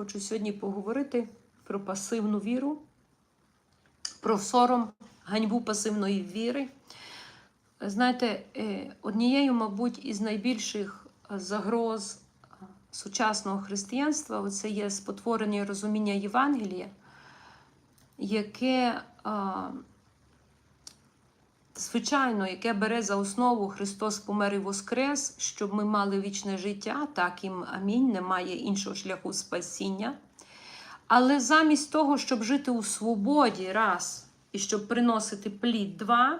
хочу сьогодні поговорити про пасивну віру, про сором, ганьбу пасивної віри. Знаєте, е, однією, мабуть, із найбільших загроз сучасного християнства це є спотворення розуміння Євангелія, яке, звичайно, яке бере за основу Христос помер і воскрес, щоб ми мали вічне життя, так їм амінь, немає іншого шляху спасіння. Але замість того, щоб жити у свободі, раз, і щоб приносити плід, два,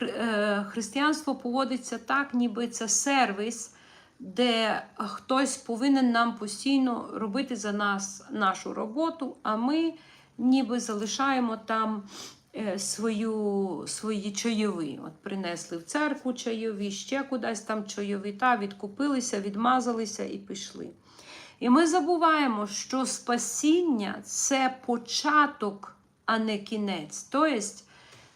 е, християнство поводиться так, ніби це сервіс, де хтось повинен нам постійно робити за нас нашу роботу, а ми ніби залишаємо там свою, свої чайові. От принесли в церкву чайові, ще кудись там чайові, та відкупилися, відмазалися і пішли. І ми забуваємо, що спасіння це початок, а не кінець. Тобто,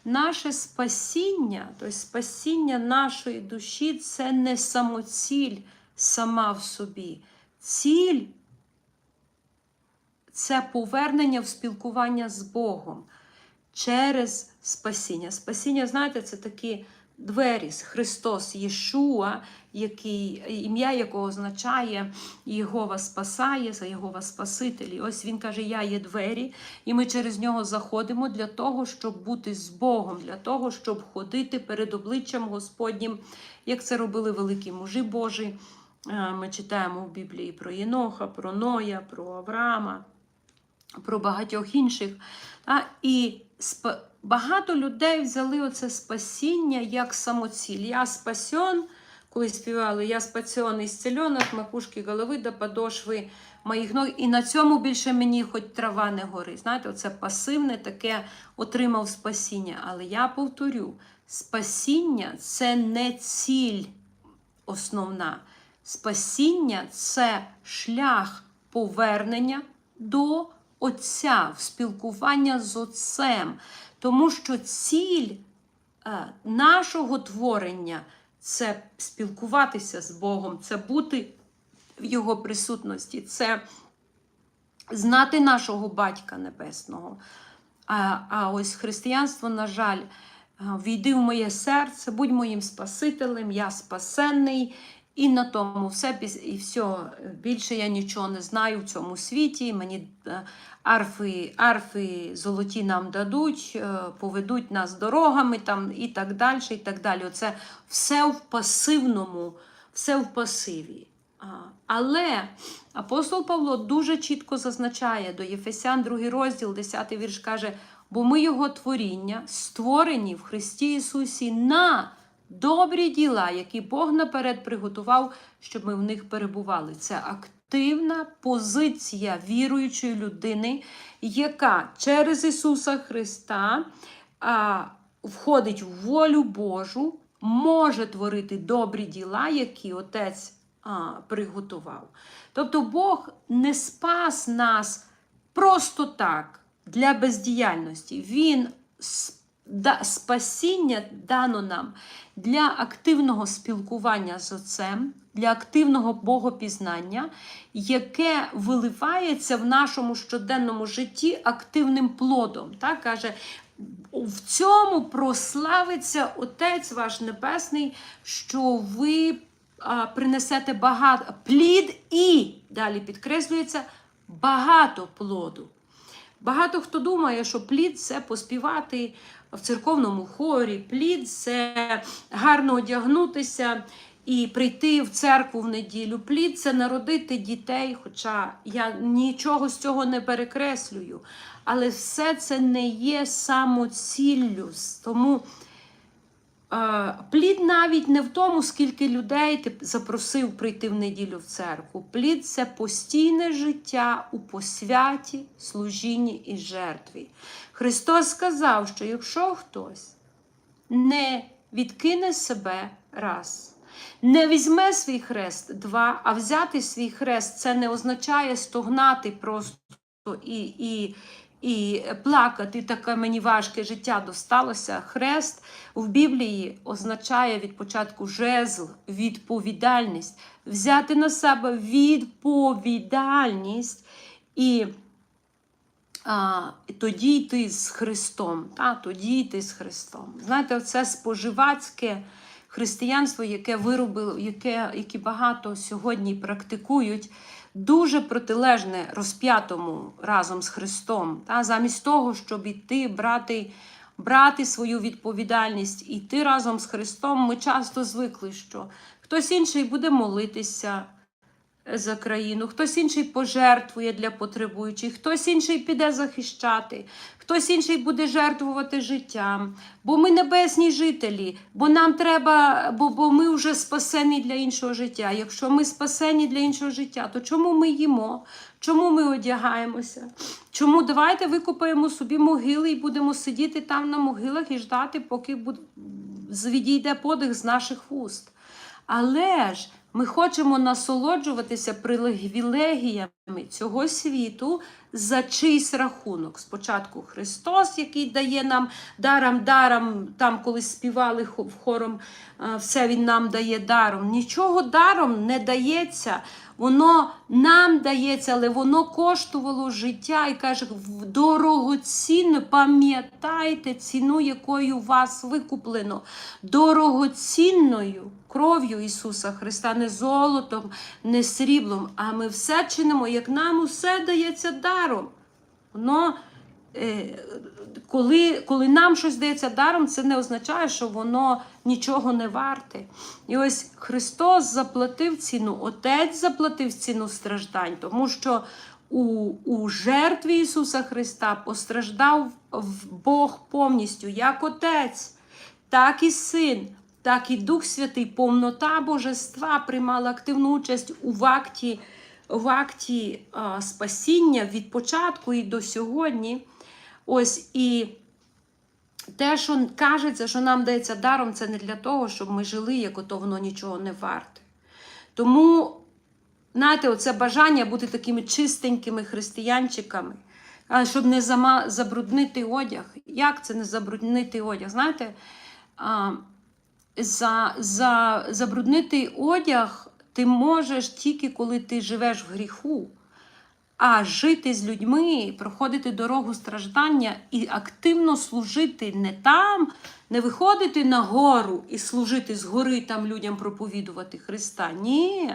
наше спасіння, тобто спасіння нашої душі це не самоціль сама в собі. Ціль це повернення в спілкування з Богом через спасіння. Спасіння, знаєте, це такі двері Христос Єшуа, який, ім'я якого означає Єгова спасає, Єгова Спаситель. І ось він каже: Я є двері, і ми через нього заходимо для того, щоб бути з Богом, для того, щоб ходити перед обличчям Господнім, як це робили великі мужі Божі. Е, Ми читаємо в Біблії про Єноха, про Ноя, про Авраама, про багатьох інших. І багато людей взяли оце спасіння як самоціль. Я спасен, коли співали, я спасен і зцілен від макушки голови до подошви моїх ног. І на цьому більше мені хоч трава не горить. Знаєте, оце пасивне таке отримав спасіння. Але я повторю: спасіння це не ціль основна. Спасіння це шлях повернення до Отця, в спілкування з Отцем. Тому що ціль е, нашого творення це спілкуватися з Богом, це бути в Його присутності, це знати нашого Батька Небесного. А, а ось християнство, на жаль, е, війди в моє серце, будь моїм Спасителем, я спасенний. І на тому все і все більше я нічого не знаю в цьому світі. Мені е, арфи, арфи золоті нам дадуть, е, поведуть нас дорогами там і так далі. І так далі. Оце все в пасивному, все в пасиві. Але апостол Павло дуже чітко зазначає до Єфесян, 2 розділ, 10 вірш каже: бо ми його творіння, створені в Христі Ісусі на добрі діла, які Бог наперед приготував, щоб ми в них перебували. Це активна позиція віруючої людини, яка через Ісуса Христа а, входить в волю Божу, може творити добрі діла, які Отець а, приготував. Тобто Бог не спас нас просто так для бездіяльності. Він с- спасіння дано нам для активного спілкування з Отцем, для активного богопізнання, яке виливається в нашому щоденному житті активним плодом. Так каже, в цьому прославиться Отець ваш Небесний, що ви а, принесете багато плід і далі підкреслюється багато плоду. Багато хто думає, що плід це поспівати в церковному хорі, плід це гарно одягнутися і прийти в церкву в неділю. Плід це народити дітей, хоча я нічого з цього не перекреслюю. Але все це не є самоціллю. Тому Плід навіть не в тому, скільки людей ти запросив прийти в неділю в церкву. Плід це постійне життя у посвяті, служінні і жертві. Христос сказав, що якщо хтось не відкине себе раз, не візьме свій хрест два, а взяти свій хрест це не означає стогнати просто і, і, і плакати, таке мені важке життя досталося. Хрест в Біблії означає від початку жезл, відповідальність, взяти на себе відповідальність І а, тоді йти з Христом. Та, тоді йти з Христом. Знаєте, це споживацьке християнство, яке виробило, яке, яке багато сьогодні практикують, дуже протилежне розп'ятому разом з Христом. Та, замість того, щоб іти, брати. Брати свою відповідальність і йти разом з Христом, ми часто звикли, що хтось інший буде молитися за країну, хтось інший пожертвує для потребуючих, хтось інший піде захищати, хтось інший буде жертвувати життям. Бо ми небесні жителі, бо нам треба, бо, бо ми вже спасені для іншого життя. Якщо ми спасені для іншого життя, то чому ми їмо? Чому ми одягаємося? Чому давайте викопаємо собі могили і будемо сидіти там на могилах і ждати, поки відійде подих з наших вуст? Але ж ми хочемо насолоджуватися привілегіями цього світу за чийсь рахунок. Спочатку Христос, який дає нам даром, даром, там колись співали хором, е, все Він нам дає даром. Нічого даром не дається. Воно нам дається, але воно коштувало життя і каже, дорогоцінне пам'ятайте ціну, якою вас викуплено. Дорогоцінною кров'ю Ісуса Христа, не золотом, не сріблом, а ми все чинимо, як нам усе дається даром. Воно, коли, коли нам щось дається даром, це не означає, що воно нічого не варте. І ось Христос заплатив ціну, Отець заплатив ціну страждань, тому що у, у жертві Ісуса Христа постраждав Бог повністю, як Отець, так і Син. Так і Дух Святий, повнота Божества приймала активну участь у акті, в акті а, спасіння від початку і до сьогодні. Ось і те, що кажеться, що нам дається даром, це не для того, щоб ми жили, як ото воно нічого не варте. Тому, знаєте, оце бажання бути такими чистенькими християнчиками, щоб не забруднити одяг. Як це не забруднити одяг? Знаєте, за, за, забруднити одяг ти можеш тільки коли ти живеш в гріху. А жити з людьми, проходити дорогу страждання і активно служити не там, не виходити на гору і служити згори там людям проповідувати Христа. Ні.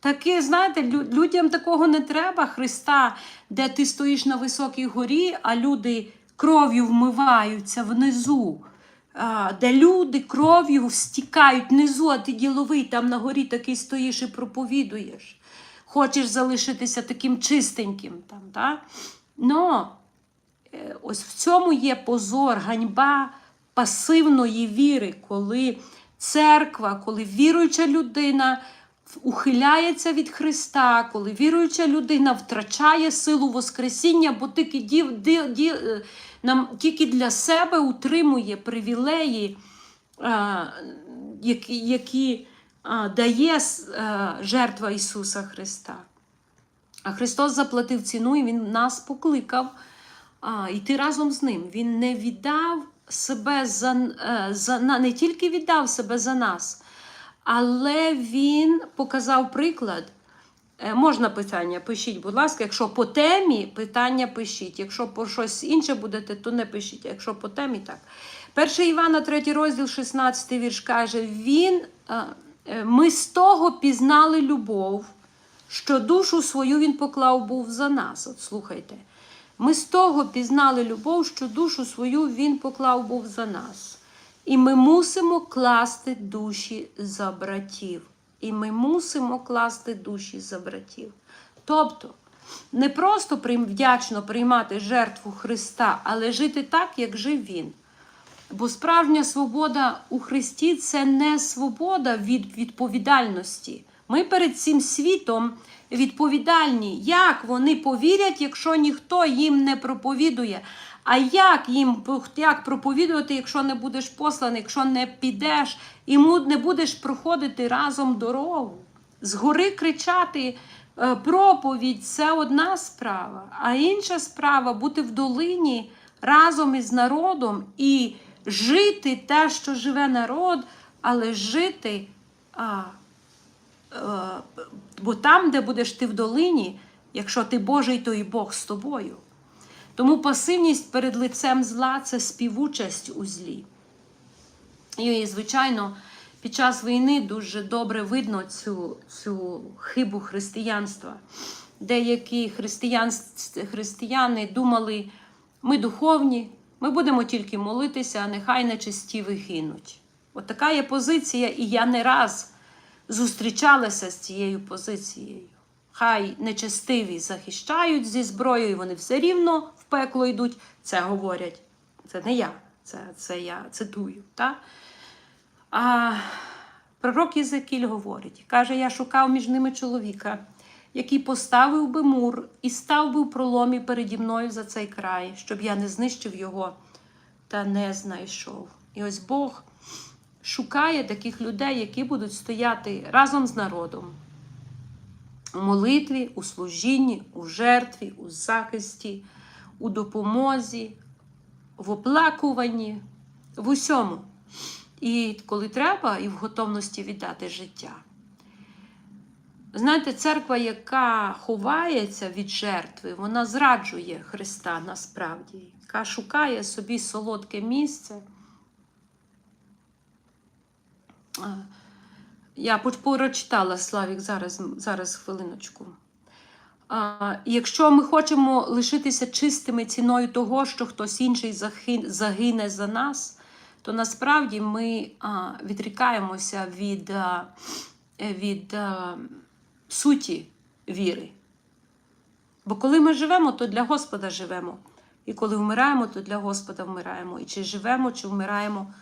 Таке, знаєте, людям такого не треба Христа, де ти стоїш на високій горі, а люди кров'ю вмиваються внизу. Де люди кров'ю стікають внизу, а ти діловий там на горі такий стоїш і проповідуєш. Хочеш залишитися таким чистеньким там, да? Но е, ось в цьому є позор, ганьба пасивної віри, коли церква, коли віруюча людина ухиляється від Христа, коли віруюча людина втрачає силу Воскресіння, бо тільки, дів, ді, ді, е, нам, тільки для себе утримує привілеї, а, які, які дає жертва Ісуса Христа. А Христос заплатив ціну і Він нас покликав йти разом з ним. Він не віддав себе за, е, за не тільки віддав себе за нас, але Він показав приклад. Е, Можна питання, пишіть, будь ласка. Якщо по темі, питання пишіть. Якщо по щось інше будете, то не пишіть. Якщо по темі, так. 1 Івана, 3 розділ, 16 вірш каже: Він, е, е, ми з того пізнали любов, що душу свою він поклав був за нас. От слухайте. Ми з того пізнали любов, що душу свою він поклав був за нас. І ми мусимо класти душі за братів. І ми мусимо класти душі за братів. Тобто, не просто вдячно приймати жертву Христа, але жити так, як жив Він. Бо справжня свобода у Христі це не свобода від відповідальності. Ми перед цим світом відповідальні. Як вони повірять, якщо ніхто їм не проповідує? А як їм як проповідувати, якщо не будеш посланий, якщо не підеш і не будеш проходити разом дорогу? Згори кричати е, проповідь це одна справа, а інша справа бути в долині разом із народом і жити те, що живе народ, але жити. А, е, бо там, де будеш ти в долині, Якщо ти Божий, то і Бог з тобою. Тому пасивність перед лицем зла це співучасть у злі. І, звичайно, під час війни дуже добре видно цю, цю хибу християнства. Деякі християн, християни думали, ми духовні, ми будемо тільки молитися, а нехай нечисті вигинуть. От така є позиція, і я не раз зустрічалася з цією позицією. Хай нечестиві захищають зі зброєю, вони все рівно в пекло йдуть. Це говорять. Це не я, це, це я цитую. Так? А пророк Єзекіль говорить, каже, я шукав між ними чоловіка, який поставив би мур і став би в проломі переді мною за цей край, щоб я не знищив його та не знайшов. І ось Бог шукає таких людей, які будуть стояти разом з народом у молитві, у служінні, у жертві, у захисті, у допомозі, в оплакуванні, в усьому. І коли треба, і в готовності віддати життя. Знаєте, церква, яка ховається від жертви, вона зраджує Христа насправді, яка шукає собі солодке місце. Я прочитала Славік зараз, зараз хвилиночку. Якщо ми хочемо лишитися чистими ціною того, що хтось інший загине за нас, то насправді ми відрікаємося від, від суті віри. Бо коли ми живемо, то для Господа живемо. І коли вмираємо, то для Господа вмираємо. І чи живемо, чи вмираємо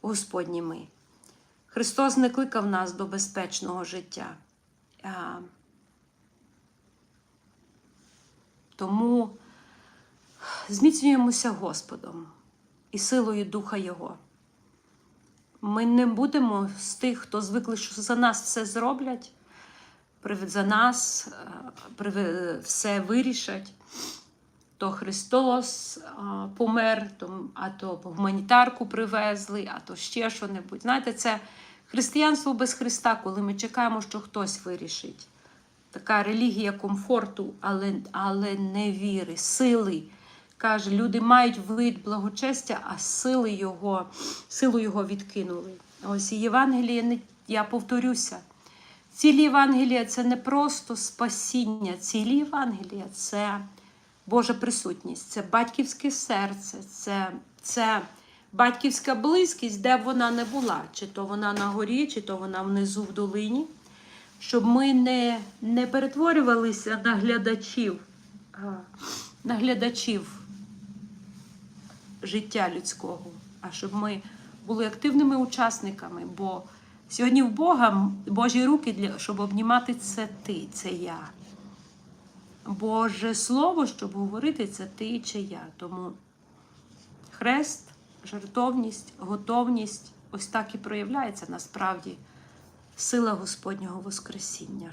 Господні ми. Христос не кликав нас до безпечного життя. А, Тому зміцнюємося Господом і силою Духа Його. Ми не будемо з тих, хто звикли, що за нас все зроблять, за нас е, все вирішать. То Христос а, помер, а то гуманітарку привезли, а то ще що-небудь. Знаєте, це християнство без Христа, коли ми чекаємо, що хтось вирішить. Така релігія комфорту, але, але не віри, сили. Каже, люди мають вид благочестя, а сили його, силу його відкинули. Ось і Євангеліє, я повторюся, цілі Євангелія це не просто спасіння, цілі Євангелія це Божа присутність, це батьківське серце, це, це батьківська близькість, де б вона не була, чи то вона на горі, чи то вона внизу в долині, щоб ми не, не перетворювалися на глядачів, на глядачів життя людського, а щоб ми були активними учасниками. Бо сьогодні в Бога Божі руки, для, щоб обнімати це ти, це я. Боже Слово, щоб говорити, це ти чи я. Тому хрест, жертовність, готовність ось так і проявляється насправді сила Господнього Воскресіння.